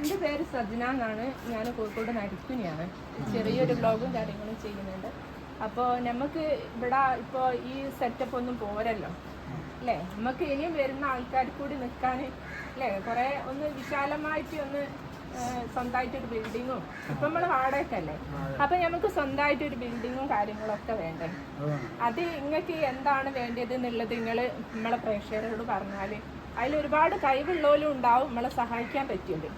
എന്റെ പേര് സജ്ന എന്നാണ്. ഞാൻ കോഴിക്കോട് നരിക്കുനിയാണ് ചെറിയൊരു ബ്ലോഗും കാര്യങ്ങളും ചെയ്യുന്നുണ്ട്. അപ്പോൾ നമുക്ക് ഇവിടെ ഇപ്പോൾ ഈ സെറ്റപ്പ് ഒന്നും പോരല്ലോ. അല്ലേ? നമുക്ക് ഇനിയും വരുന്ന ആൾക്കാർ കൂടി നിൽക്കാൻ അല്ലേ? കുറേ ഒന്ന് വിശാലമായിട്ട് ഒന്ന് സ്വന്തമായിട്ടൊരു ബിൽഡിങ്ങും ഇപ്പം നമ്മൾ വാടകയ്ക്കല്ലേ അപ്പം നമുക്ക് സ്വന്തമായിട്ട് ഒരു ബിൽഡിങ്ങും കാര്യങ്ങളൊക്കെ വേണ്ടേ? അത് നിങ്ങൾക്ക് എന്താണ് വേണ്ടത് എന്നുള്ളത് നിങ്ങൾ നമ്മളെ പ്രേക്ഷകരോട് പറഞ്ഞാൽ അതിൽ ഒരുപാട് കഴിവുള്ളവരും ഉണ്ടാവും നമ്മളെ സഹായിക്കാൻ പറ്റിയത്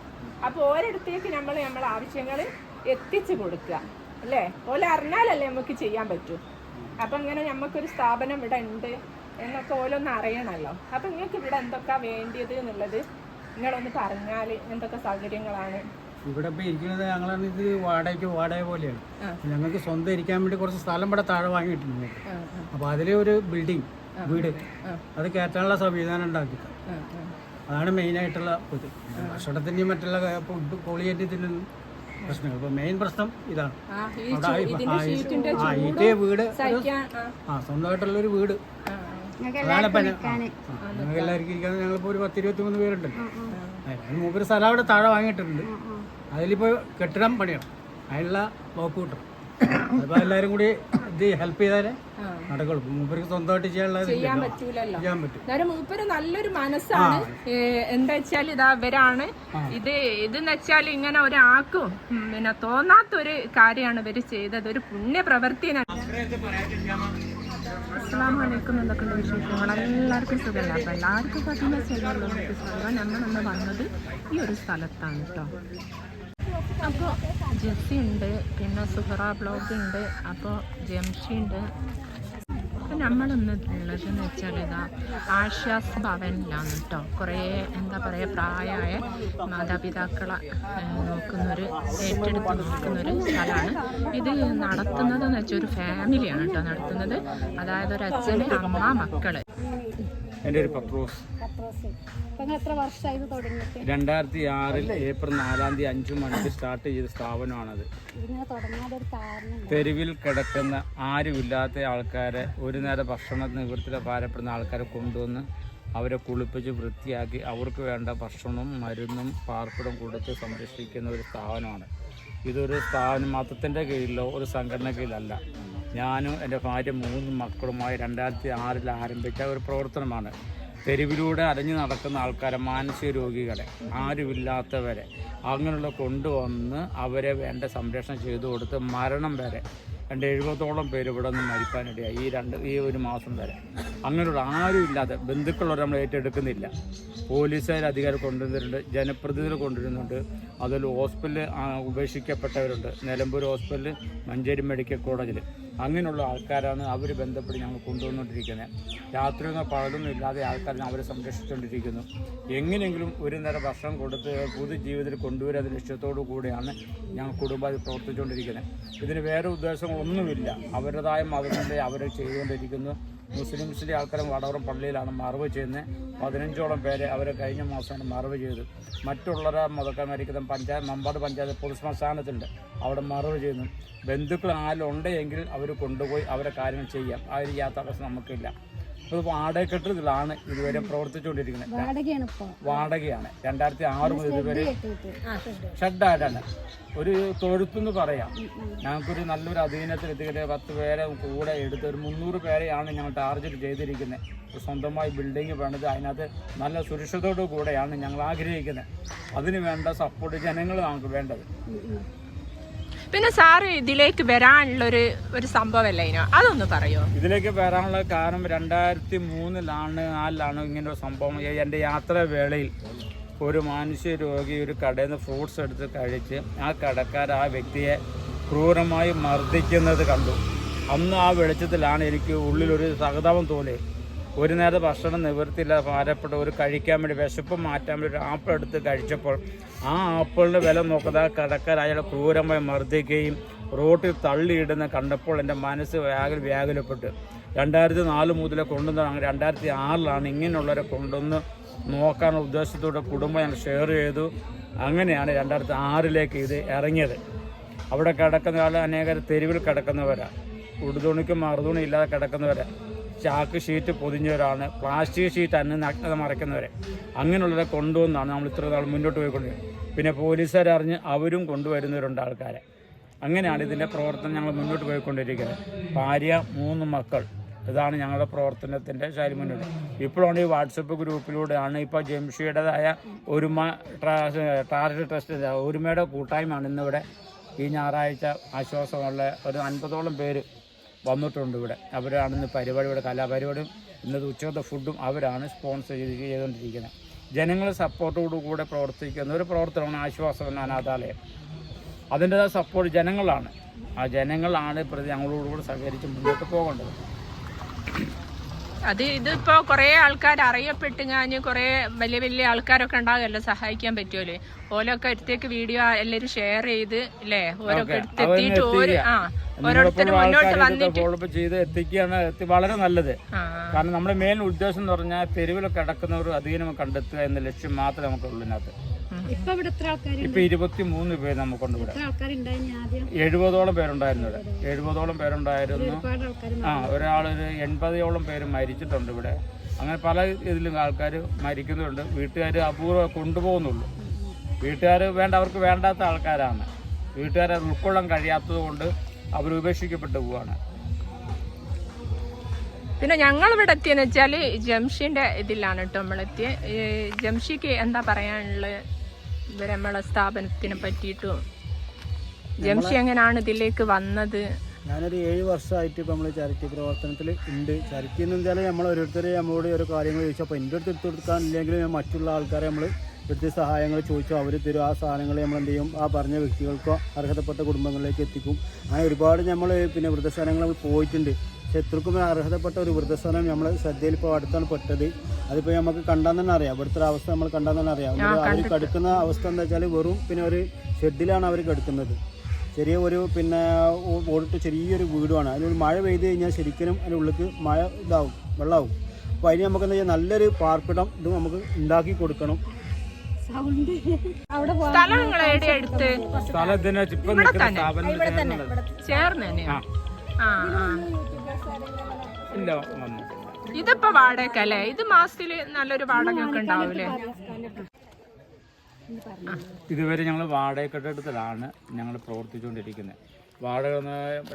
അപ്പോൾ ഓരോരുത്തേക്ക് നമ്മൾ നമ്മളെ ആവശ്യങ്ങൾ എത്തിച്ചു കൊടുക്കുക അല്ലേ? ഓല അറിഞ്ഞാലല്ലേ നമുക്ക് ചെയ്യാൻ പറ്റൂ. അപ്പം ഇങ്ങനെ നമുക്കൊരു സ്ഥാപനം ഇവിടെ ഉണ്ട് എന്നൊക്കെ ഓലൊന്ന് അറിയണമല്ലോ അപ്പം നിങ്ങൾക്ക് ഇവിടെ എന്തൊക്കെ വേണ്ടിയത് എന്നുള്ളത് നിങ്ങളൊന്ന് പറഞ്ഞാൽ എന്തൊക്കെ സൗകര്യങ്ങളാണ്? ഇവിടെ ഇപ്പൊ ഇരിക്കുന്നത് ഞങ്ങളാണ് ഇത് വാടകയ്ക്ക് വാടക പോലെയാണ്. ഞങ്ങൾക്ക് സ്വന്തം ഇരിക്കാൻ വേണ്ടി കുറച്ച് സ്ഥലം ഇവിടെ താഴെ വാങ്ങിയിട്ടുണ്ട് അപ്പോൾ അതിലെ ഒരു ബിൽഡിംഗ് വീട്. അത് കയറ്റാനുള്ള സംവിധാനം ഉണ്ടാക്കി. അതാണ് മെയിനായിട്ടുള്ള ഇത്. ഭക്ഷണത്തിന്റെയും മറ്റുള്ള ഫുഡ് ക്വാളിറ്റിന്റെ പ്രശ്നങ്ങൾ. ഇപ്പൊ മെയിൻ പ്രശ്നം ഇതാണ്. ഇതേ വീട് ആ, സ്വന്തമായിട്ടുള്ള ഒരു വീട്. അതാണ് ഞങ്ങൾക്ക് എല്ലാവർക്കും ഇരിക്കാൻ ഞങ്ങളിപ്പോൾ ഒരു പത്ത് ഇരുപത്തി മൂന്ന് പേരുണ്ട് അതിന് മൂപ്പര് സ്ഥലം അവിടെ താഴെ വാങ്ങിയിട്ടുണ്ട്. അതിലിപ്പോ കെട്ടിടം പണിയണം. അതിനുള്ള നോക്കൂട്ടും അപ്പൊ അപ്പോൾ എല്ലാവരും കൂടി ഇത് ഹെൽപ്പ് ചെയ്താലേ. നടക്കുള്ളൂ. മൂപ്പർക്ക് സ്വന്തമായിട്ട് ചെയ്യാനുള്ളത് ചെയ്യാൻ പറ്റൂലല്ലോ. ചെയ്യാൻ പറ്റും. അന്നേരം മൂപ്പര് നല്ലൊരു മനസ്സാണ്. എന്താ വെച്ചാൽ ഇതാ ഇവരാണ് ഇത് ഇതെന്ന് വെച്ചാൽ ഇങ്ങനെ ഒരാൾക്കും പിന്നെ തോന്നാത്ത ഒരു കാര്യമാണ് ഇവർ ചെയ്തത്. ഒരു പുണ്യ പ്രവൃത്തിയാണ്. അസ്സലാമലൈക്കും എന്തൊക്കെയുണ്ട് വിശേഷങ്ങൾ? എല്ലാവർക്കും സുഖമല്ല അപ്പം എല്ലാവർക്കും പറ്റുന്ന ചെല്ലുള്ളവർക്ക് സുഖം നമ്മൾ നമ്മൾ വന്നത് ഈ ഒരു സ്ഥലത്താണ് കേട്ടോ അപ്പോൾ ജെസ്സി ഉണ്ട് പിന്നെ സുഹറ ബ്ലോഗ് ഉണ്ട് അപ്പോൾ ജംഷി ഉണ്ട്. അപ്പം നമ്മളൊന്ന് ഉള്ളതെന്ന് വെച്ചാൽ ഇതാ ആഷ്യാസ് ഭവനിലാണ് കേട്ടോ കുറേ എന്താ പറയുക പ്രായമായ മാതാപിതാക്കളെ നോക്കുന്നൊരു ഏറ്റെടുത്ത് നോക്കുന്നൊരു സ്ഥലമാണ്. ഇത് നടത്തുന്നതെന്ന് വെച്ചാൽ ഒരു ഫാമിലിയാണ് കേട്ടോ നടത്തുന്നത്. അതായത് ഒരു അച്ഛൻ അമ്മ മക്കൾ. എന്റെ ഒരു പത്രോസ്. രണ്ടായിരത്തി ആറിൽ ഏപ്രിൽ നാലാം തീയതി അഞ്ചു മണിക്ക് സ്റ്റാർട്ട് ചെയ്ത സ്ഥാപനമാണത്. തെരുവിൽ കിടക്കുന്ന ആരുമില്ലാത്ത ആൾക്കാരെ ഒരു നേരം ഭക്ഷണ നിവൃത്തിയിൽ ഭാരപ്പെടുന്ന ആൾക്കാരെ കൊണ്ടുവന്ന് അവരെ കുളിപ്പിച്ച് വൃത്തിയാക്കി അവർക്ക് വേണ്ട ഭക്ഷണവും മരുന്നും പാർപ്പിടം കൊടുത്ത് സംരക്ഷിക്കുന്ന ഒരു സ്ഥാപനമാണ്. ഇതൊരു സ്ഥാപനം മതത്തിന്റെ കീഴിലോ ഒരു സംഘടന കീഴിലല്ല. ഞാനും എന്റെ ഭാര്യ മൂന്ന് മക്കളുമായി രണ്ടായിരത്തി ആറിൽ ആരംഭിച്ച ഒരു പ്രവർത്തനമാണ്. തെരുവിലൂടെ അലഞ്ഞു നടക്കുന്ന ആൾക്കാരെ മാനസിക രോഗികളെ ആരുമില്ലാത്തവരെ അങ്ങനെയുള്ള കൊണ്ടുവന്ന് അവരെ വേണ്ട സംരക്ഷണം ചെയ്തു കൊടുത്ത് മരണം വരെ രണ്ട് എഴുപതോളം പേര് ഇവിടെ നിന്ന് മരിക്കാനിടയായി ഈ രണ്ട് ഈ ഒരു മാസം വരെ. അങ്ങനെയുള്ള ആരും ഇല്ലാതെ ബന്ധുക്കളുള്ളവരെ നമ്മൾ ഏറ്റെടുക്കുന്നില്ല. പോലീസുകാർ അധികാരം കൊണ്ടുവരുന്നുണ്ട് ജനപ്രതിനിധികൾ കൊണ്ടുവരുന്നുണ്ട്. അതിൽ ഹോസ്പിറ്റലിൽ ഉപേക്ഷിക്കപ്പെട്ടവരുണ്ട്. നിലമ്പൂർ ഹോസ്പിറ്റലിൽ മഞ്ചേരി മെഡിക്കൽ കോളേജിൽ. അങ്ങനെയുള്ള ആൾക്കാരാണ് അവർ ബന്ധപ്പെട്ട് ഞങ്ങൾ കൊണ്ടുവന്നുകൊണ്ടിരിക്കുന്നത് രാത്രിയൊന്നും പകലൊന്നും ഇല്ലാതെ ആൾക്കാരെ അവരെ സംരക്ഷിച്ചുകൊണ്ടിരിക്കുന്നു എങ്ങനെയെങ്കിലും ഒരു നേരം ഭക്ഷണം കൊടുത്ത് പൊതുജീവിതത്തിൽ കൊണ്ടുവരാത്ത ലക്ഷ്യത്തോടു കൂടിയാണ് ഞങ്ങൾ കുടുംബത്തിൽ പ്രവർത്തിച്ചുകൊണ്ടിരിക്കുന്നത് ഇതിന് വേറെ ഉദ്ദേശങ്ങളൊന്നുമില്ല. അവരുടേതായ മതത്തിന്റെ അവർ ചെയ്തുകൊണ്ടിരിക്കുന്നു. മുസ്ലിംസിന്റെ ആൾക്കാരും വടവറം പള്ളിയിലാണ് മറവ് ചെയ്യുന്നത്. പതിനഞ്ചോളം പേരെ അവർ കഴിഞ്ഞ മാസമാണ് മറവ് ചെയ്തത്. മറ്റുള്ളവരെ മതക്കാർ മരിക്കുന്ന പഞ്ചായത്ത് മമ്പാട് പഞ്ചായത്ത് പൊതുശ്മശാനത്തിലുണ്ട് അവിടെ മറവ് ചെയ്യുന്നു. ബന്ധുക്കൾ ആരും ഉണ്ടെങ്കിൽ അവർ കൊണ്ടുപോയി അവരെ കാര്യങ്ങൾ ചെയ്യാം. ആ ഒരു യാത്രാവസ്ഥ നമുക്കില്ല. ഇപ്പോൾ വാടകക്കെട്ടിലാണ് ഇതുവരെ പ്രവർത്തിച്ചുകൊണ്ടിരിക്കുന്നത്. വാടകയാണ് രണ്ടായിരത്തി ആറ് മുതൽ ഇതുവരെ ഷെഡായിട്ടാണ് ഒരു തൊഴുത്തെന്ന് പറയാം. ഞങ്ങൾക്കൊരു നല്ലൊരു അധീനത്തിൽ എത്തിക്കട്ടെ പത്ത് പേരെ കൂടെ എടുത്ത് ഒരു മുന്നൂറ് പേരെയാണ് ഞങ്ങൾ ടാർഗറ്റ് ചെയ്തിരിക്കുന്നത്. സ്വന്തമായി ബിൽഡിംഗ് വേണ്ടത് അതിനകത്ത് നല്ല സുരക്ഷിതയോടു കൂടെയാണ് ഞങ്ങൾ ആഗ്രഹിക്കുന്നത്. അതിന് വേണ്ട സപ്പോർട്ട് ജനങ്ങൾ നമുക്ക് വേണ്ടത്. പിന്നെ സാറ് ഇതിലേക്ക് വരാനുള്ള ഒരു സംഭവമല്ല ഇതിനോ അതൊന്ന് പറയോ? ഇതിലേക്ക് വരാനുള്ള കാരണം രണ്ടായിരത്തി മൂന്നിലാണ് നാലിലാണ് ഇങ്ങനെ ഒരു സംഭവം എന്റെ യാത്രാവേളയിൽ ഒരു മാനുഷ്യ രോഗി ഒരു കടയിൽ നിന്ന് ഫ്രൂട്ട്സ് എടുത്ത് കഴിച്ച് ആ കടക്കാർ ആ വ്യക്തിയെ ക്രൂരമായി മർദ്ദിക്കുന്നത് കണ്ടു. അന്ന് ആ വെളിച്ചത്തിലാണ് എനിക്ക് ഉള്ളിലൊരു സഹതാപം തോന്നി ഒരു നേരം ഭക്ഷണം നിവൃത്തിയില്ല ഭാരപ്പെട്ട ഒരു കഴിക്കാൻ വേണ്ടി വിശപ്പ് മാറ്റാൻ വേണ്ടി ഒരു ആപ്പിൾ എടുത്ത് കഴിച്ചപ്പോൾ ആ ആപ്പിളിന്റെ വില നോക്കാതെ കടക്കാർ അയാളെ ക്രൂരമായി മർദ്ദിക്കുകയും റോട്ടിൽ തള്ളിയിടുന്ന കണ്ടപ്പോൾ എന്റെ മനസ്സ് വ്യാകുല വ്യാകുലപ്പെട്ട്. രണ്ടായിരത്തി നാല് മുതലേ കൊണ്ടുവന്ന രണ്ടായിരത്തി ആറിലാണ് ഇങ്ങനെയുള്ളവരെ കൊണ്ടുവന്ന് നോക്കാനുള്ള ഉദ്ദേശത്തോടെ കുടുംബം ഞങ്ങൾ ഷെയർ ചെയ്തു. അങ്ങനെയാണ് രണ്ടായിരത്തി ആറിലേക്ക് ഇത് ഇറങ്ങിയത്. അവിടെ കിടക്കുന്ന ആൾ അനേകം തെരുവിൽ കിടക്കുന്നവരാണ് ഉടുതുണിക്കും മറുതുണി ഇല്ലാതെ കിടക്കുന്നവരാ. ചാക്ക് ഷീറ്റ് പൊതിഞ്ഞവരാണ്. പ്ലാസ്റ്റിക് ഷീറ്റ് അന്ന് നഗ്നത മറയ്ക്കുന്നവരെ. അങ്ങനെയുള്ളവരെ കൊണ്ടുവന്നാണ് നമ്മൾ ഇത്ര നാൾ മുന്നോട്ട് പോയിക്കൊണ്ടിരിക്കുന്നത് പിന്നെ പോലീസുകാരറിഞ്ഞ് അവരും കൊണ്ടുവരുന്നവരുണ്ട് ആൾക്കാരെ. അങ്ങനെയാണ് ഇതിന്റെ പ്രവർത്തനം ഞങ്ങൾ മുന്നോട്ട് പോയിക്കൊണ്ടിരിക്കുന്നത്. ഭാര്യ മൂന്ന് മക്കൾ. ഇതാണ് ഞങ്ങളുടെ പ്രവർത്തനത്തിന്റെ ശൈലി മുന്നോട്ട്. ഇപ്പോഴാണ് ഈ വാട്സപ്പ് ഗ്രൂപ്പിലൂടെയാണ് ഇപ്പോൾ ജംഷിയുടേതായ ഒരുമ ടാർഗറ്റ് ട്രസ്റ്റ് ഒരുമയുടെ കൂട്ടായ്മയാണ് ഇന്നിവിടെ ഈ ഞായറാഴ്ച ആശ്വാസമുള്ള ഒരു അൻപതോളം പേര് വന്നിട്ടുണ്ട് ഇവിടെ. അവരാണ് ഇന്ന് പരിപാടി ഇവിടെ കലാപരിപാടിയും ഇന്നത്തെ ഉച്ചത്തെ ഫുഡും അവരാണ് സ്പോൺസർ ചെയ്ത് ചെയ്തുകൊണ്ടിരിക്കുന്നത്. ജനങ്ങൾ സപ്പോർട്ടോടുകൂടെ പ്രവർത്തിക്കുന്ന ഒരു പ്രവർത്തനമാണ് ആശ്വാസം അനാഥാലയം. അതിന്റെതായ സപ്പോർട്ട് ജനങ്ങളാണ്. ആ ജനങ്ങളാണ് പ്രതി ഞങ്ങളോടുകൂടെ സഹകരിച്ച് മുന്നോട്ട് പോകേണ്ടത്. അത് ഇതിപ്പോ കുറെ ആൾക്കാർ അറിയപ്പെട്ട് ഞാൻ കുറെ വലിയ വലിയ ആൾക്കാരൊക്കെ ഉണ്ടാകുമല്ലോ സഹായിക്കാൻ പറ്റുമല്ലേ ഓലൊക്കെ അടുത്തേക്ക് വീഡിയോ എല്ലാരും ഷെയർ ചെയ്ത് അല്ലേ ഓരോക്കെ അടുത്തെത്തിയിട്ട് ഓരോ ആ ഓരോരുത്തരും മുന്നോട്ട് വന്നിട്ട് ചെയ്ത് എത്തിക്കുകയാണ്. വളരെ നല്ലത്. കാരണം നമ്മുടെ മെയിൻ ഉദ്ദേശം എന്ന് പറഞ്ഞാൽ തെരുവിൽ കിടക്കുന്നവർ അധീനം കണ്ടെത്തുക എന്ന ലക്ഷ്യം മാത്രമേ നമുക്കുള്ളൂ ഇതിനകത്ത്. ഇപ്പൊ ഇവിടെ എത്ര ആൾക്കാർ ഇപ്പൊ ഇരുപത്തി മൂന്ന് പേര് നമുക്കുണ്ട് ഇവിടെ. എഴുപതോളം പേരുണ്ടായിരുന്നു ഇവിടെ. എഴുപതോളം. പേരുണ്ടായിരുന്നു. ആ ഒരാളൊരു എൺപതോളം പേര് മരിച്ചിട്ടുണ്ട് ഇവിടെ. അങ്ങനെ പല ഇതിലും ആൾക്കാർ മരിക്കുന്നുണ്ട്. വീട്ടുകാർ അപൂർവ കൊണ്ടുപോകുന്നുള്ളൂ. വീട്ടുകാർ വേണ്ട അവർക്ക് വേണ്ടാത്ത ആൾക്കാരാണ്. വീട്ടുകാരെ ഉൾക്കൊള്ളാൻ കഴിയാത്തത് കൊണ്ട് അവർ ഉപേക്ഷിക്കപ്പെട്ടു പോവാണ്. പിന്നെ ഞങ്ങൾ ഇവിടെ എത്തിയെന്ന് വെച്ചാൽ ജംഷിന്റെ ഇതിലാണ് കേട്ടോ നമ്മളെത്തിയ ജംഷിക്ക് എന്താ പറയാനുള്ളത് ഇവരെ നമ്മളെ സ്ഥാപനത്തിനെ പറ്റിയിട്ടും ജംഷി എങ്ങനെയാണ് ഇതിലേക്ക് വന്നത്? ഞാനൊരു ഏഴ് വർഷമായിട്ട് ഇപ്പോൾ നമ്മൾ ചാരിറ്റി പ്രവർത്തനത്തിൽ ഉണ്ട് ചാരിറ്റി എന്ന് വെച്ചാൽ നമ്മൾ ഓരോരുത്തർ നമ്മളോട് ഓരോ കാര്യങ്ങൾ ചോദിച്ചു. അപ്പോൾ എന്റെ അടുത്ത് എടുത്ത് കൊടുക്കാനില്ലെങ്കിൽ ഞാൻ മറ്റുള്ള ആൾക്കാരെ നമ്മൾ എടുത്ത് സഹായങ്ങൾ ചോദിച്ചു. അവർ തരും. ആ സാധനങ്ങൾ നമ്മൾ എന്ത് ചെയ്യും? ആ പറഞ്ഞ വ്യക്തികൾക്കോ അർഹതപ്പെട്ട കുടുംബങ്ങളിലേക്ക് എത്തിക്കും. അങ്ങനെ ഒരുപാട് നമ്മൾ പിന്നെ വൃദ്ധസ്ഥാനങ്ങൾ നമ്മൾ പോയിട്ടുണ്ട്. പക്ഷെ എത്രക്കും അർഹതപ്പെട്ട ഒരു വൃദ്ധസ്ഥാനം നമ്മൾ ശ്രദ്ധയിൽ ഇപ്പോൾ അടുത്താണ് പെട്ടത്. അതിപ്പോൾ നമുക്ക് കണ്ടാൽ തന്നെ അറിയാം. ഇവിടുത്തെ ഒരു അവസ്ഥ നമ്മൾ കണ്ടാൽ തന്നെ അറിയാം. അവർ കടുക്കുന്ന അവസ്ഥ എന്താ വെച്ചാൽ വെറും പിന്നെ ഒരു ഷെഡിലാണ് അവർ കടുക്കുന്നത്. ചെറിയ ഒരു പിന്നെ ഓടിട്ട് ചെറിയൊരു വീടുമാണ്. അതിനൊരു മഴ പെയ്ത് കഴിഞ്ഞാൽ ശരിക്കും അതിനുള്ളിലേക്ക് മഴ ഇതാവും വെള്ളമാവും അപ്പോൾ അതിന് നമുക്ക് എന്താ ചെയ്യുക നല്ലൊരു പാർപ്പിടം ഇത് നമുക്ക് ഉണ്ടാക്കി കൊടുക്കണം. സ്ഥലം ഇപ്പൊ നിൽക്കുന്ന സ്ഥാപനത്തിൽ ചേർന്ന് തന്നെയാ? ആ. ആ. ഇല്ല ഇതിപ്പോ വാടകല്ലേ ഇത് മാസത്തിൽ നല്ലൊരു വാടക ഒക്കെ ഉണ്ടാവൂലേ? ഇതുവരെ ഞങ്ങൾ വാടക കെട്ടിടത്തിലാണ് ഞങ്ങൾ പ്രവർത്തിച്ചുകൊണ്ടിരിക്കുന്നത് വാടക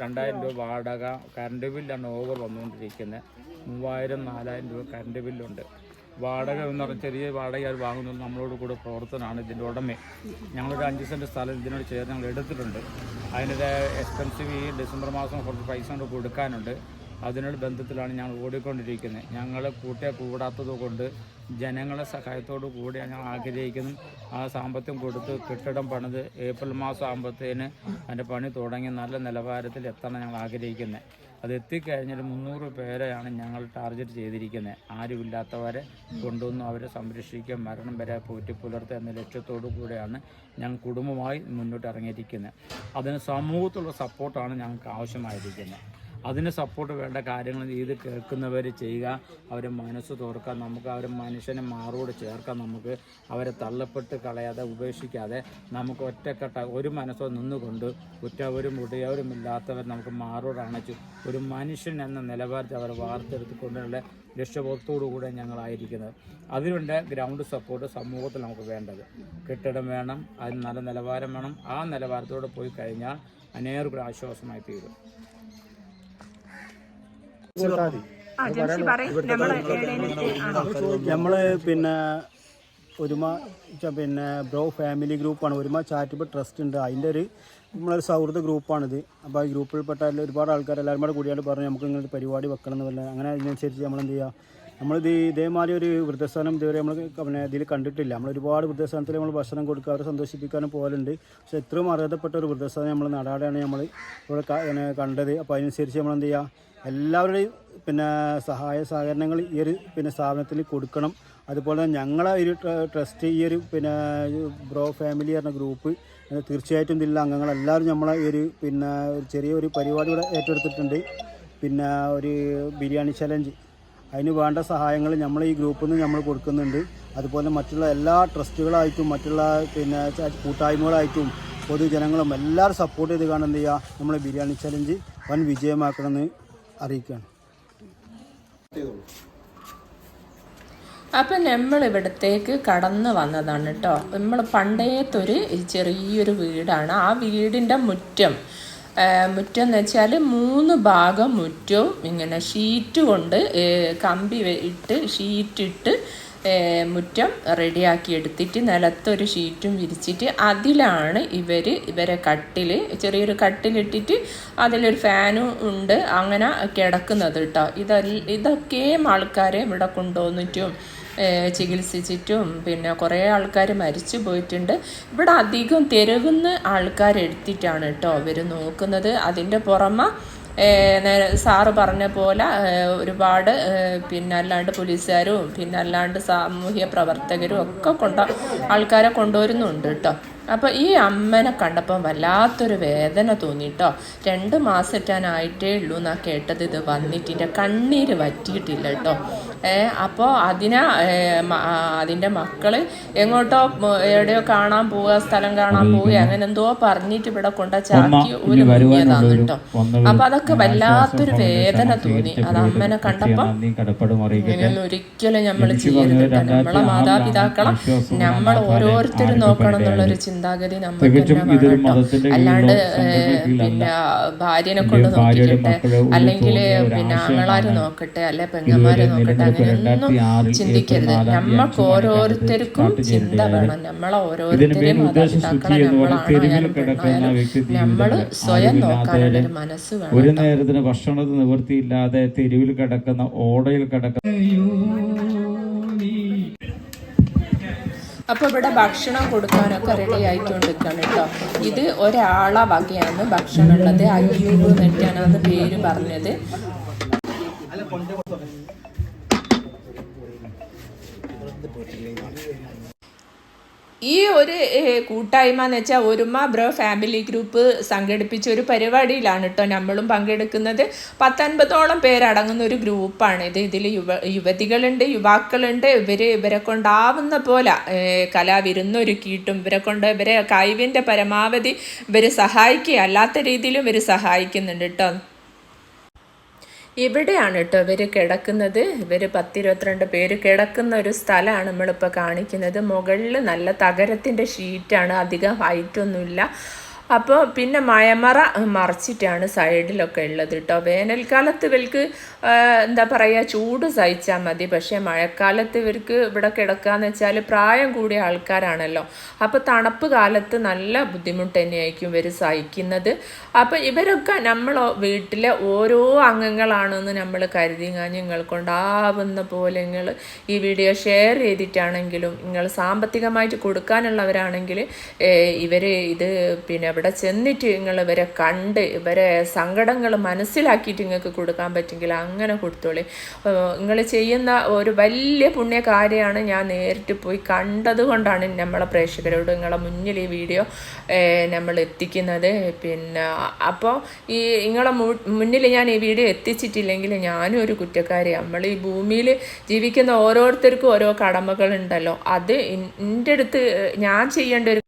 രണ്ടായിരം രൂപ വാടക കറണ്ട് ബില്ലാണ് ഓവർ വന്നുകൊണ്ടിരിക്കുന്നത് മൂവായിരം നാലായിരം രൂപ കറണ്ട് ബില്ലുണ്ട്. വാടക എന്ന് പറഞ്ഞാൽ ചെറിയ വാടക അത് വാങ്ങുന്നത്. നമ്മളോട് കൂടെ പ്രവർത്തനമാണ് ഇതിന്റെ ഉടമ. ഞങ്ങളൊരു അഞ്ച് സെന്റ് സ്ഥലം ഇതിനോട് ചേർന്ന് ഞങ്ങൾ എടുത്തിട്ടുണ്ട്. അതിന്റെ എക്സ്പെൻസീവ് ഈ ഡിസംബർ മാസം കുറച്ച് പൈസ കൊണ്ട് കൊടുക്കാനുണ്ട്. അതിനോട് ബന്ധത്തിലാണ് ഞങ്ങൾ ഓടിക്കൊണ്ടിരിക്കുന്നത്. ഞങ്ങൾ കൂട്ടിയ കൂടാത്തത് കൊണ്ട് ജനങ്ങളെ സഹായത്തോടു കൂടിയാണ് ഞങ്ങൾ ആഗ്രഹിക്കുന്നു. ആ സാമ്പത്തികം കൊടുത്ത് കെട്ടിടം പണിത് ഏപ്രിൽ മാസം ആകുമ്പോഴത്തേന് അതിന്റെ പണി തുടങ്ങി നല്ല നിലവാരത്തിൽ എത്തണം ഞങ്ങൾ ആഗ്രഹിക്കുന്നത്. അത് എത്തിക്കഴിഞ്ഞാൽ മുന്നൂറ് പേരെയാണ് ഞങ്ങൾ ടാർഗറ്റ് ചെയ്തിരിക്കുന്നത്. ആരുമില്ലാത്തവരെ കൊണ്ടുവന്ന് അവരെ സംരക്ഷിക്കുക മരണം വരെ പോറ്റി പുലർത്തുക എന്ന ലക്ഷ്യത്തോടു കൂടെയാണ് ഞങ്ങൾ കുടുംബമായി മുന്നോട്ട് ഇറങ്ങിയിരിക്കുന്നത്. അതിന് സമൂഹത്തിലുള്ള സപ്പോർട്ടാണ് ഞങ്ങൾക്ക് ആവശ്യമായിരിക്കുന്നത്. അതിന് സപ്പോർട്ട് വേണ്ട കാര്യങ്ങൾ ചെയ്ത് കേൾക്കുന്നവർ ചെയ്യുക. അവരെ മനസ്സ് തുറക്കാൻ നമുക്ക് അവരെ മനുഷ്യനെ മാറോട് ചേർക്കാൻ നമുക്ക് അവരെ തള്ളപ്പെട്ട് കളയാതെ ഉപേക്ഷിക്കാതെ നമുക്ക് ഒറ്റക്കെട്ട ഒരു മനസ്സോ നിന്നുകൊണ്ട് കുറ്റവരും ഉടയവരും ഇല്ലാത്തവർ നമുക്ക് മാറോട് അണച്ചു. ഒരു മനുഷ്യൻ എന്ന നിലവാരത്തിൽ അവരെ വാർത്തെടുത്തുകൊണ്ടുള്ള ലക്ഷ്യബോധത്തോടുകൂടെ ഞങ്ങളായിരിക്കുന്നത്. അതിനുണ്ട് ഗ്രൗണ്ട് സപ്പോർട്ട് സമൂഹത്തിൽ നമുക്ക് വേണ്ടത്. കെട്ടിടം വേണം അതിന് നല്ല നിലവാരം വേണം. ആ നിലവാരത്തോടെ പോയി കഴിഞ്ഞാൽ അനേകം ആശ്വാസമായി തീരും. നമ്മൾ പിന്നെ ഒരുമ പിന്നെ ബ്രോ ഫാമിലി ഗ്രൂപ്പാണ്. ഒരുമ ചാരിറ്റബിൾ ട്രസ്റ്റ് ഉണ്ട്. അതിന്റെ ഒരു നമ്മളൊരു സൗഹൃദ ഗ്രൂപ്പാണിത്. അപ്പോൾ ഈ ഗ്രൂപ്പിൽപ്പെട്ട ഒരുപാട് ആൾക്കാർ എല്ലാവരും കൂടെ കൂടിയാണ്ട് പറഞ്ഞു നമുക്ക് ഇങ്ങനെ ഒരു പരിപാടി വെക്കണം എന്ന് പറഞ്ഞാൽ അങ്ങനെ അതിനനുസരിച്ച് നമ്മൾ എന്ത് ചെയ്യുക? നമ്മളിത് ഇതേമാതിരി ഒരു വൃദ്ധസ്ഥാനം ഇതുവരെ നമ്മൾ പിന്നെ ഇതിൽ കണ്ടിട്ടില്ല. നമ്മൾ ഒരുപാട് വൃദ്ധസ്ഥാനത്തിൽ നമ്മൾ ഭക്ഷണം കൊടുക്കുക അവരെ സന്തോഷിപ്പിക്കാനും പോലുണ്ട് പക്ഷേ ഇത്രയും അർഹതപ്പെട്ട ഒരു വൃദ്ധസ്ഥാനം നമ്മൾ നടാടെയാണ് നമ്മൾ ഇവിടെ പിന്നെ കണ്ടത്. അപ്പോൾ അതിനനുസരിച്ച് നമ്മൾ എന്ത് ചെയ്യുക എല്ലാവരുടെയും പിന്നെ സഹായ സഹകരണങ്ങൾ ഈ ഒരു പിന്നെ സ്ഥാപനത്തിൽ കൊടുക്കണം. അതുപോലെ തന്നെ ഞങ്ങളെ ഒരു ട്രസ്റ്റ് ഈ ഒരു പിന്നെ ബ്രോ ഫാമിലി പറഞ്ഞ ഗ്രൂപ്പ് തീർച്ചയായിട്ടും ഇതിലുള്ള അംഗങ്ങളെല്ലാവരും നമ്മളെ ഈ ഒരു പിന്നെ ഒരു ചെറിയൊരു പരിപാടി ഇവിടെ ഏറ്റെടുത്തിട്ടുണ്ട്. പിന്നെ ഒരു ബിരിയാണി ചലഞ്ച്. അതിന് വേണ്ട സഹായങ്ങൾ നമ്മൾ ഈ ഗ്രൂപ്പിൽ നിന്ന് നമ്മൾ കൊടുക്കുന്നുണ്ട്. അതുപോലെ മറ്റുള്ള എല്ലാ ട്രസ്റ്റുകളായിട്ടും മറ്റുള്ള പിന്നെ കൂട്ടായ്മകളായിട്ടും പൊതുജനങ്ങളും എല്ലാവരും സപ്പോർട്ട് ചെയ്ത് കാണാൻ ചെയ്യുക നമ്മൾ ബിരിയാണി ചലഞ്ച് വൻ വിജയമാക്കണമെന്ന് അറിയിക്കുകയാണ് അപ്പം നമ്മൾ ഇവിടത്തേക്ക് കടന്നു വന്നതാണ് കേട്ടോ നമ്മൾ പണ്ടേത്തൊരു ചെറിയൊരു വീടാണ്. ആ വീടിന്റെ മുറ്റം മുറ്റം എന്ന് വെച്ചാൽ മൂന്ന് ഭാഗം മുറ്റവും ഇങ്ങനെ ഷീറ്റ് കൊണ്ട് കമ്പി ഇട്ട് ഷീറ്റ് ഇട്ട് മുറ്റം റെഡിയാക്കി എടുത്തിട്ട് നിലത്തൊരു ഷീറ്റും വിരിച്ചിട്ട് അതിലാണ് ഇവർ ഇവരെ കട്ടിൽ ചെറിയൊരു കട്ടിലിട്ടിട്ട് അതിലൊരു ഫാനും ഉണ്ട്. അങ്ങനെ കിടക്കുന്നത് കേട്ടോ ഇതല്ല ഇതൊക്കെയും ആൾക്കാരെ ഇവിടെ കൊണ്ടുവന്നിട്ടും ചികിത്സിച്ചിട്ടും പിന്നെ കുറേ ആൾക്കാർ മരിച്ചു പോയിട്ടുണ്ട്. ഇവിടെ അധികം തിരകുന്ന ആൾക്കാർ എടുത്തിട്ടാണ് കേട്ടോ ഇവർ നോക്കുന്നത്. അതിന്റെ പുറമെ സാറ് പറഞ്ഞ പോലെ ഒരുപാട് പിന്നെ അല്ലാണ്ട് പോലീസുകാരും പിന്നെ അല്ലാണ്ട് സാമൂഹ്യ പ്രവർത്തകരും ഒക്കെ കൊണ്ട ആൾക്കാരെ കൊണ്ടുവരുന്നുണ്ട് കേട്ടോ. അപ്പോൾ ഈ അമ്മനെ കണ്ടപ്പോൾ വല്ലാത്തൊരു വേദന തോന്നിട്ടോ. രണ്ട് മാസറ്റാനായിട്ടേ ഉള്ളൂ എന്നാ കേട്ടത്. ഇത് വന്നിട്ടിന്റെ കണ്ണീര് വറ്റിയിട്ടില്ല കേട്ടോ. അപ്പോൾ അതിനെ അതിന്റെ മക്കൾ എങ്ങോട്ടോ എവിടെയോ കാണാൻ പോവുക സ്ഥലം കാണാൻ പോവുക അങ്ങനെ എന്തോ പറഞ്ഞിട്ട് ഇവിടെ കൊണ്ട ചാക്കി ഒരു മുങ്ങിയതാണ് കേട്ടോ. അപ്പൊ അതൊക്കെ വല്ലാത്തൊരു വേദന തോന്നി അത് അമ്മനെ കണ്ടപ്പോൾ ഇങ്ങനെയൊന്നും ഒരിക്കലും നമ്മൾ ചെയ്യരുത് നമ്മളെ മാതാപിതാക്കളെ നമ്മൾ ഓരോരുത്തരും നോക്കണം എന്നുള്ളൊരു ചിന്താഗതി നമുക്ക്. അല്ലാണ്ട് പിന്നെ ഭാര്യനെ കൊണ്ട് നോക്കിക്കട്ടെ അല്ലെങ്കിൽ പിന്നെ ആങ്ങളാര് നോക്കട്ടെ അല്ലെ പെങ്ങന്മാര് നോക്കട്ടെ അങ്ങനെയൊന്നും ചിന്തിക്കരുത്. നമ്മൾക്ക് ഓരോരുത്തർക്കും ചിന്ത വേണം. നമ്മളെ ഓരോരുത്തരെയും മാതാപിതാക്കളെ നമ്മളാണായാലും പെണ്ണായാലും നമ്മൾ സ്വയം നോക്കാനുള്ള ഒരു മനസ്സ് വേണം ഒരു നേരത്തിന് ഭക്ഷണത്തിന് നിവൃത്തിയില്ലാതെ തെരുവിൽ കിടക്കുന്ന ഓടയിൽ കിടക്കുന്ന അപ്പോൾ ഇവിടെ ഭക്ഷണം കൊടുക്കാനൊക്കെ റെഡി ആയിട്ടുണ്ട് കേട്ടോ. ഇത് ഒരാളെ വകയാണ് ഭക്ഷണം ഉള്ളത് അയ്യൂബ് എന്നിട്ടാണ് അത് പേര് പറഞ്ഞത്. ഈ ഒരു കൂട്ടായ്മ എന്ന് വെച്ചാൽ ഒരുമ ബ്രോ ഫാമിലി ഗ്രൂപ്പ് സംഘടിപ്പിച്ച ഒരു പരിപാടിയിലാണ് കേട്ടോ നമ്മളും പങ്കെടുക്കുന്നത്. പത്തൊൻപതോളം പേരടങ്ങുന്ന ഒരു ഗ്രൂപ്പാണ് ഇത്. ഇതിൽ യുവ യുവതികളുണ്ട് യുവാക്കളുണ്ട്. ഇവർ ഇവരെ കൊണ്ടാവുന്ന പോലെ കലാവിരുന്നൊരുക്കിയിട്ടും ഇവരെ കൊണ്ട് ഇവരെ കഴിവിന്റെ പരമാവധി ഇവർ സഹായിക്കുക അല്ലാത്ത രീതിയിലും ഇവർ സഹായിക്കുന്നുണ്ട് കേട്ടോ ഇവിടെയാണ് കേട്ടോ ഇവർ കിടക്കുന്നത്. ഇവർ പത്തിരുപത്തിരണ്ട് പേര് കിടക്കുന്ന ഒരു സ്ഥലമാണ് നമ്മളിപ്പോൾ കാണിക്കുന്നത്. മുകളിൽ നല്ല തകരത്തിന്റെ ഷീറ്റാണ്. അധികം ഹൈറ്റൊന്നുമില്ല അപ്പോൾ പിന്നെ മയമറ മറച്ചിട്ടാണ് സൈഡിലൊക്കെ ഉള്ളത് കേട്ടോ. വേനൽക്കാലത്ത് ഇവർക്ക് എന്താ പറയുക ചൂട് സഹിച്ചാൽ മതി. പക്ഷേ മഴക്കാലത്ത് ഇവർക്ക് ഇവിടെ കിടക്കാന്ന് വെച്ചാൽ പ്രായം കൂടിയ ആൾക്കാരാണല്ലോ. അപ്പോൾ തണുപ്പ് കാലത്ത് നല്ല ബുദ്ധിമുട്ട് തന്നെയായിരിക്കും ഇവർ സഹിക്കുന്നത്. അപ്പോൾ ഇവരൊക്കെ നമ്മൾ വീട്ടിലെ ഓരോ അംഗങ്ങളാണെന്ന് നമ്മൾ കരുതി നിങ്ങൾ കൊണ്ടാവുന്ന പോലെ നിങ്ങൾ ഈ വീഡിയോ ഷെയർ ചെയ്തിട്ടാണെങ്കിലും നിങ്ങൾ സാമ്പത്തികമായിട്ട് കൊടുക്കാനുള്ളവരാണെങ്കിൽ ഇവർ ഇത് പിന്നെ ഇവിടെ ചെന്നിട്ട് നിങ്ങൾ ഇവരെ കണ്ട് ഇവരെ സങ്കടങ്ങൾ മനസ്സിലാക്കിയിട്ട് നിങ്ങൾക്ക് കൊടുക്കാൻ പറ്റുമെങ്കിൽ അങ്ങനെ കൊടുത്തോളി. നിങ്ങൾ ചെയ്യുന്ന ഒരു വലിയ പുണ്യ കാര്യമാണ് ഞാൻ നേരിട്ട് പോയി കണ്ടത് കൊണ്ടാണ് നമ്മളെ പ്രേക്ഷകരോട് നിങ്ങളെ മുന്നിൽ ഈ വീഡിയോ നമ്മൾ എത്തിക്കുന്നത്. പിന്നെ അപ്പോൾ ഈ നിങ്ങളെ മുന്നിൽ ഞാൻ ഈ വീഡിയോ എത്തിച്ചിട്ടില്ലെങ്കിൽ ഞാനും ഒരു കുറ്റക്കാരി. നമ്മൾ ഈ ഭൂമിയിൽ ജീവിക്കുന്ന ഓരോരുത്തർക്കും ഓരോ കടമകളുണ്ടല്ലോ അത് എന്റെ അടുത്ത് ഞാൻ ചെയ്യേണ്ട ഒരു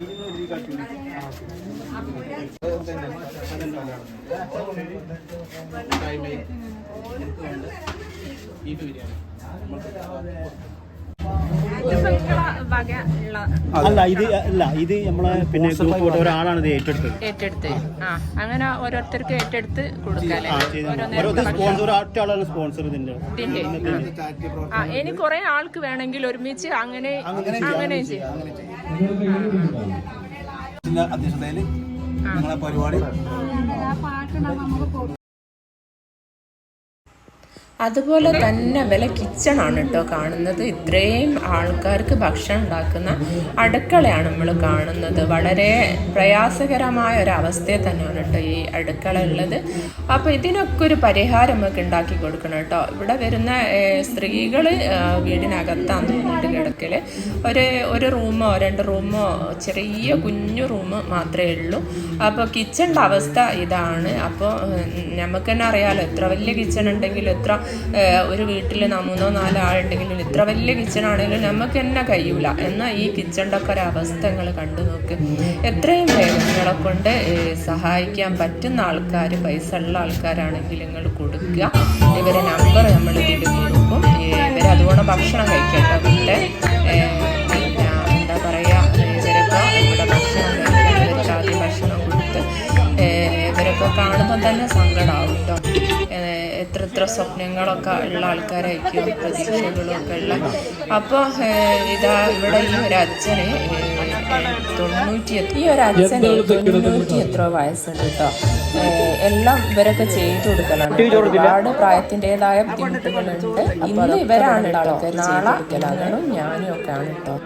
അല്ല ഇത് അല്ല ഇത് നമ്മളെ പിന്നെ ഗ്രൂപ്പ് ഒരാളാണ് ഇത് ഏറ്റെടുത്തത്. ഏറ്റെടുത്ത് ആ അങ്ങനെ ഓരോരുത്തർക്ക് ഏറ്റെടുത്ത് കൊടുക്കാല്ലേ? സ്പോൺസർ ആ ഇനി കുറെ ആൾക്ക് വേണമെങ്കിൽ ഒരുമിച്ച് അങ്ങനെ അങ്ങനെ ചെയ്യാം അധ്യക്ഷതയിൽ ഞങ്ങളെ പരിപാടി? അതുപോലെ തന്നെ വില ആണ് കേട്ടോ കാണുന്നത്. ഇത്രയും ആൾക്കാർക്ക് ഭക്ഷണം ഉണ്ടാക്കുന്ന അടുക്കളയാണ് നമ്മൾ കാണുന്നത്. വളരെ പ്രയാസകരമായ ഒരു അവസ്ഥയിൽ തന്നെയാണ് കേട്ടോ ഈ അടുക്കള ഉള്ളത്. അപ്പോൾ ഇതിനൊക്കെ ഒരു പരിഹാരം നമുക്ക് ഉണ്ടാക്കി കൊടുക്കണം കേട്ടോ ഇവിടെ വരുന്ന സ്ത്രീകൾ വീടിനകത്താണ് തോന്നുന്നുണ്ട് കിടക്കൽ ഒരു ഒരു റൂമോ രണ്ട് റൂമോ ചെറിയ കുഞ്ഞു റൂം മാത്രമേ ഉള്ളൂ. അപ്പോൾ കിച്ചണിന്റെ അവസ്ഥ ഇതാണ്. അപ്പോൾ നമുക്ക് തന്നെ അറിയാമല്ലോ എത്ര വലിയ കിച്ചൺ ഉണ്ടെങ്കിലും എത്ര ഒരു വീട്ടിൽ മൂന്നോ നാലോ ആളുണ്ടെങ്കിലും ഇത്ര വലിയ കിച്ചൺ ആണെങ്കിലും നമുക്ക് തന്നെ കഴിയൂല. എന്നാൽ ഈ കിച്ചണിന്റെ ഒക്കെ നിങ്ങൾ കണ്ടു നോക്ക്. എത്രയും വേഗം കൊണ്ട് സഹായിക്കാൻ പറ്റുന്ന ആൾക്കാർ പൈസ ഉള്ള ആൾക്കാരാണെങ്കിൽ നിങ്ങൾ കൊടുക്കുക. ഇവരെ നമ്പർ നമ്മൾ ഇതിൽ കൊടുക്കും ഇവർ അതുകൊണ്ട് ഭക്ഷണം കഴിക്കട്ടെ ഇവിടെ എന്താ പറയുക ഭക്ഷണം ഭക്ഷണം കൊടുത്ത് ഇവരൊക്കെ കാണുമ്പോൾ തന്നെ സങ്കടമാവും ഇത്ര എത്ര സ്വപ്നങ്ങളൊക്കെ ഉള്ള ആൾക്കാരായിരിക്കും പ്രതീക്ഷകളും ഒക്കെ ഉള്ള അപ്പോൾ ഇതാ ഇവിടെ ഈ ഒരു അച്ഛന് തൊണ്ണൂറ്റി ഈ ഒരു അച്ഛന് തൊണ്ണൂറ്റി എത്ര വയസ്സുണ്ട് കേട്ടോ എല്ലാം ഇവരൊക്കെ ചെയ്തു കൊടുക്കലാണ് ഒരുപാട് പ്രായത്തിന്റെതായ ബുദ്ധിമുട്ടുകളുണ്ട് ഇന്ന് ഇവരാണ് ആൾക്കാർ നാളെ കൊടുക്കലാണ് ഞാനും ഒക്കെ ആണ് കേട്ടോ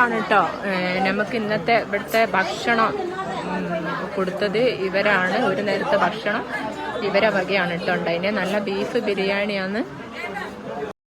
ഇദ്ദേഹമാണ് കേട്ടോ നമുക്ക് ഇന്നത്തെ ഇവിടുത്തെ ഭക്ഷണം കൊടുത്തത് ഇവരാണ്. ഒരു നേരത്തെ ഭക്ഷണം ഇവരെ വകയാണ് കേട്ടോ ഉണ്ടായിന് നല്ല ബീഫ് ബിരിയാണിയാണ്.